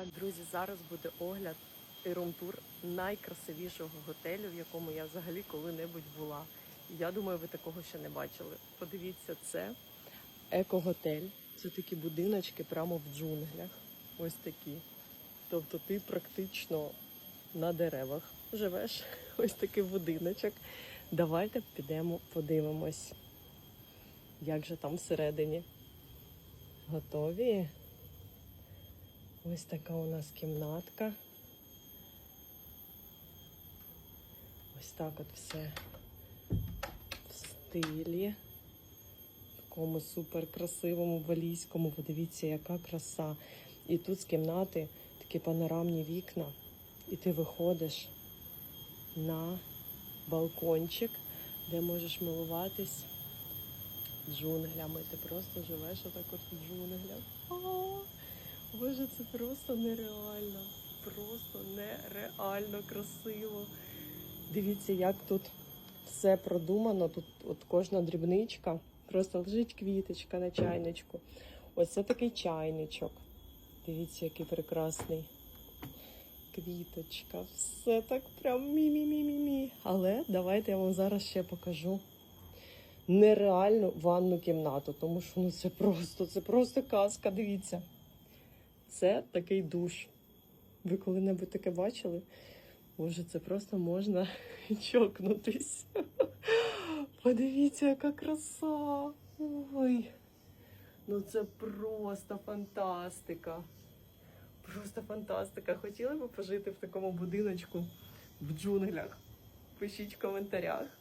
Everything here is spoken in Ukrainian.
Так, друзі, зараз буде огляд і румтур найкрасивішого готелю, в якому я взагалі коли-небудь була. Я думаю, ви такого ще не бачили. Подивіться, це еко-готель. Це такі будиночки прямо в джунглях. Ось такі. Тобто ти практично на деревах живеш. Ось такий будиночок. Давайте підемо подивимось, як же там всередині. Готові? Ось така у нас кімнатка. Ось так от все в стилі. в Такому супер красивому валійському. Подивіться, яка краса. І тут з кімнати такі панорамні вікна. І ти виходиш на балкончик, де можеш милуватись джунглями. Ти просто живеш отак от в джунглях. Боже, це просто нереально. Просто нереально красиво. Дивіться, як тут все продумано. Тут от кожна дрібничка. Просто лежить квіточка на чайничку. Ось це такий чайничок. Дивіться, який прекрасний. Квіточка. Все так прям мі-мі-мі-мі-мі. Але давайте я вам зараз ще покажу нереальну ванну кімнату, тому що ну це просто, це просто казка. Дивіться. Це такий душ. Ви коли-небудь таке бачили? Боже, це просто можна чокнутись. Подивіться, яка краса. Ой. Ну це просто фантастика. Просто фантастика. Хотіли би пожити в такому будиночку в джунглях? Пишіть в коментарях.